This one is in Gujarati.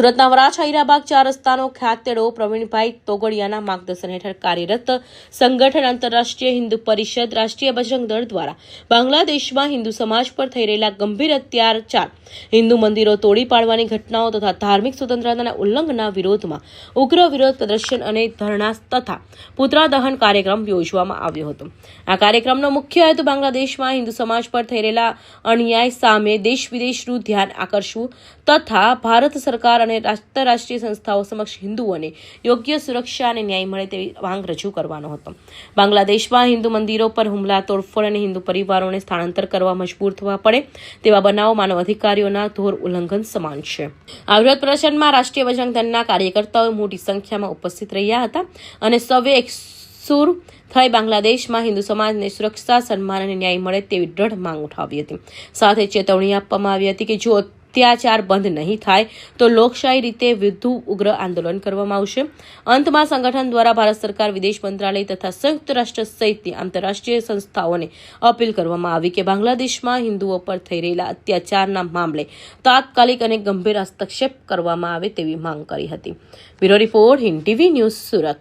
સુરતના વરાછા હીરાબાગ ચાર રસ્તાનો ખ્યાતેડો પ્રવીણભાઈ તોગડિયાના માર્ગદર્શન હેઠળ કાર્યરત સંગઠન આંતરરાષ્ટ્રીય હિન્દુ પરિષદ રાષ્ટ્રીય બજરંગ દળ દ્વારા બાંગ્લાદેશમાં હિન્દુ સમાજ પર થઈ રહેલા ગંભીર અત્યાચાર, હિન્દુ મંદિરો તોડી પાડવાની ઘટનાઓ તથા ધાર્મિક સ્વતંત્રતાના ઉલ્લંઘનના વિરોધમાં ઉગ્ર વિરોધ પ્રદર્શન અને ધરણા તથા પુતળા દહન કાર્યક્રમ યોજવામાં આવ્યો હતો. આ કાર્યક્રમનો મુખ્ય હેતુ બાંગ્લાદેશમાં હિન્દુ સમાજ પર થઈ રહેલા અન્યાય સામે દેશ વિદેશનું ધ્યાન આકર્ષવું તથા ભારત સરકાર આંતરરાષ્ટ્રીય સંસ્થાઓ સમક્ષ હિન્દુઓને યોગ્ય સુરક્ષા અને ન્યાય મળે તેવી માંગ રજૂ કરવાનો હતો. બાંગ્લાદેશમાં હિન્દુ મંદિરો પર હુમલા, તોડફોડ અને હિન્દુ પરિવારોને સ્થળાંતર કરવા મજબૂર થવા પડે, તેવા બનાવો માનવ અધિકારીઓના ઘોર ઉલ્લંઘન સમાન છે. આ વિરોધ પ્રદર્શનમાં રાષ્ટ્રીય બજરંગ દળના કાર્યકર્તાઓ મોટી સંખ્યામાં ઉપસ્થિત રહ્યા હતા અને સૌએ એક સુર થઈ બાંગ્લાદેશમાં હિન્દુ સમાજને સુરક્ષા, સન્માન અને ન્યાય મળે તેવી દ્રઢ માંગ ઉઠાવી હતી. સાથે ચેતવણી આપવામાં આવી હતી કે જો અત્યાચાર બંધ નહીં થાય તો લોકશાહી રીતે વધુ ઉગ્ર આંદોલન કરવામાં આવશે. અંતમાં સંગઠન દ્વારા ભારત સરકાર, વિદેશ મંત્રાલય તથા સંયુક્ત રાષ્ટ્ર સહિતની આંતરરાષ્ટ્રીય સંસ્થાઓને અપીલ કરવામાં આવી કે બાંગ્લાદેશમાં હિન્દુઓ પર થઈ રહેલા અત્યાચારના મામલે તાત્કાલિક અને ગંભીર હસ્તક્ષેપ કરવામાં આવે તેવી માંગ કરી હતી. Bureau report, Hind TV news Surat.